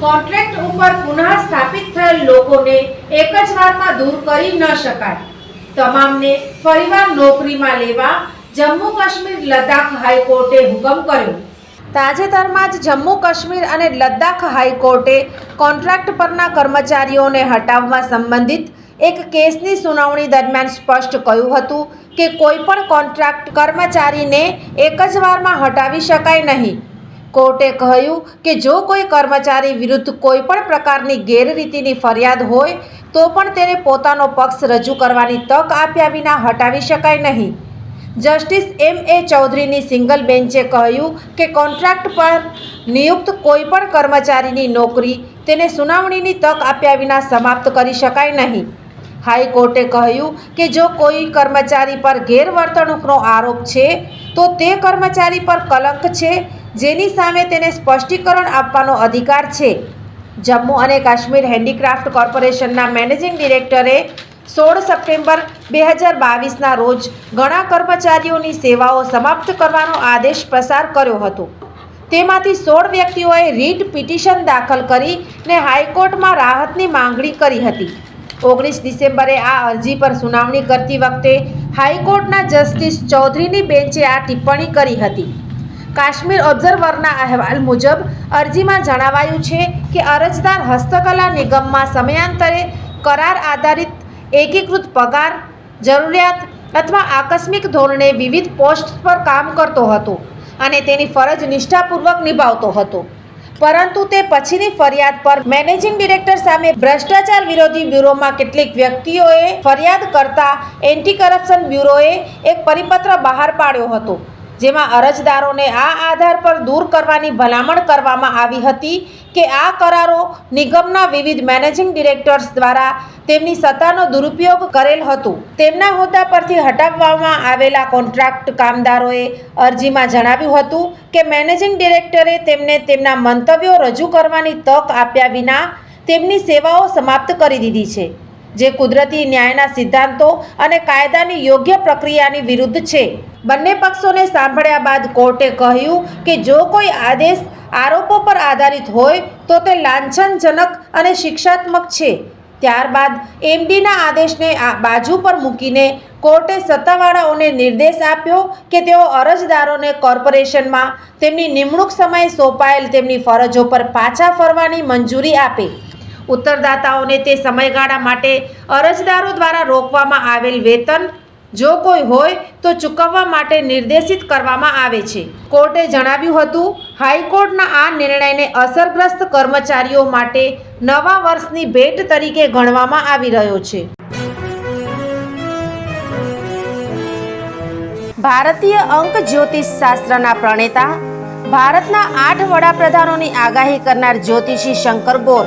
Contract ઉપર પુનઃ સ્થાપિત થયેલ લોકોને એક જ વારમાં દૂર કરી ન શકાય. તમામને ફરીવાર નોકરીમાં લેવા જમ્મુ કાશ્મીર લદ્દાખ હાઈકોર્ટે હુકમ કર્યો. તાજેતરમાં જ જમ્મુ કાશ્મીર અને લદ્દાખ હાઈકોર્ટે કોન્ટ્રાક્ટ પરના કર્મચારીઓને હટાવવા સંબંધિત એક કેસની સુનાવણી દરમિયાન સ્પષ્ટ કહ્યું હતું કે કોઈ પણ કોન્ટ્રાક્ટ કર્મચારીને એક જ વારમાં હટાવી શકાય નહીં. કોર્ટે કહ્યું કે જો કોઈ કર્મચારી વિરુદ્ધ કોઈ પણ પ્રકારની ગેરરીતિની ફરિયાદ હોય, તો પણ તેને પોતાનો પક્ષ રજૂ કરવાની તક આપ્યા વિના હટાવી શકાય નહીં. જસ્ટિસ એમ એ ચૌધરીની સિંગલ બેન્ચે કહ્યું કે કોન્ટ્રાક્ટ પર નિયુક્ત કોઈ પણ કર્મચારીની નોકરી તેને સુનાવણીની તક આપ્યા વિના સમાપ્ત કરી શકાય નહીં. હાઈકોર્ટે કહ્યું કે જો કોઈ કર્મચારી પર ગેરવર્તણૂકનો આરોપ છે, તો તે કર્મચારી પર કલંક છે જેની સામે તેને સ્પષ્ટીકરણ આપવાનો અધિકાર છે. જમ્મુ અને કાશ્મીર હેન્ડીક્રાફ્ટ કોર્પોરેશનના મેનેજિંગ ડિરેક્ટરે સોળ સપ્ટેમ્બર બે હજાર બાવીસના રોજ ઘણા કર્મચારીઓની સેવાઓ સમાપ્ત કરવાનો આદેશ પસાર કર્યો હતો. તેમાંથી સોળ વ્યક્તિઓએ રીટ પિટિશન દાખલ કરીને હાઈકોર્ટમાં રાહતની માંગણી કરી હતી. ઓગણીસ ડિસેમ્બરે આ અરજી પર સુનાવણી કરતી વખતે હાઈકોર્ટના જસ્ટિસ ચૌધરીની બેન્ચે આ ટિપ્પણી કરી હતી. કાશ્મીર ઓબ્ઝર્વરના અહેવાલ મુજબ અરજીમાં જણાવાયું છે કે અરજદાર હસ્તકલા નિગમમાં સમયાંતરે કરાર આધારિત એકીકૃત પગાર, જરૂરિયાત અથવા આકસ્મિક ધોરણે વિવિધ પોસ્ટ પર કામ કરતો હતો અને તેની ફરજ નિષ્ઠાપૂર્વક નિભાવતો હતો. પરંતુ તે પછીની ફરિયાદ પર મેનેજિંગ ડિરેક્ટર સામે ભ્રષ્ટાચાર વિરોધી બ્યુરોમાં કેટલીક વ્યક્તિઓએ ફરિયાદ કરતા એન્ટી કરપ્શન બ્યુરોએ એક પરિપત્ર બહાર પાડ્યો હતો. જેમાં અરજદારોને આ આધાર પર દૂર કરવાની ભલામણ કરવામાં આવી હતી કે આ કરારો નિગમના વિવિધ મેનેજિંગ ડિરેક્ટર્સ દ્વારા તેમની સત્તાનો દુરુપયોગ કરેલ હતું. તેમના હોદ્દા પરથી હટાવવામાં આવેલા કોન્ટ્રાક્ટ કામદારોએ અરજીમાં જણાવ્યું હતું કે મેનેજિંગ ડિરેક્ટરે તેમને તેમના મંતવ્યો રજૂ કરવાની તક આપ્યા વિના તેમની સેવાઓ સમાપ્ત કરી દીધી છે, જે કુદરતી ન્યાયના સિદ્ધાંતો અને કાયદાની યોગ્ય પ્રક્રિયાની વિરુદ્ધ છે. બંને પક્ષોને સાંભળ્યા બાદ કોર્ટે કહ્યું કે જો કોઈ આદેશ આરોપો પર આધારિત હોય તો તે લાંછનજનક અને શિક્ષાત્મક છે. ત્યારબાદ એમડીના આદેશને બાજુ પર મૂકીને કોર્ટે સત્તાવાળાઓને નિર્દેશ આપ્યો કે તેઓ અરજદારોને કોર્પોરેશનમાં તેમની નિમણૂક સમયે સોંપાયેલ તેમની ફરજો પર પાછા ફરવાની મંજૂરી આપે. ઉત્તરદાતાઓને તે સમયગાળા માટે અરજદારો દ્વારા રોકવામાં આવેલ વેતન જો કોઈ હોય તો ચૂકવવા માટે નિર્દેશિત કરવામાં આવે છે. કોર્ટે જણાવ્યું હતું, હાઈકોર્ટના આ નિર્ણયને અસરગ્રસ્ત કર્મચારીઓ માટે નવા વર્ષની ભેટ તરીકે ગણવામાં આવી રહ્યો છે. ભારતીય અંક જ્યોતિષ શાસ્ત્રના પ્રણેતા, ભારતના આઠ વડાપ્રધાનોની આગાહી કરનાર જ્યોતિષી શંકર ગોર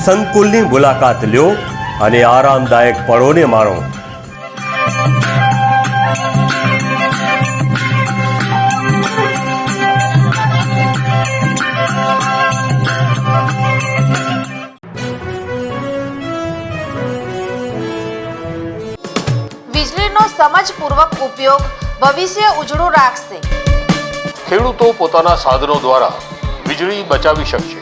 સંકુલની મુલાકાત લ્યો અને આરામદાયક પળોને માણો. વીજળીનો સમજપૂર્વક ઉપયોગ ભવિષ્ય ઉજળું રાખશે. ખેડૂતો પોતાના સાધનો દ્વારા વીજળી બચાવી શકશે.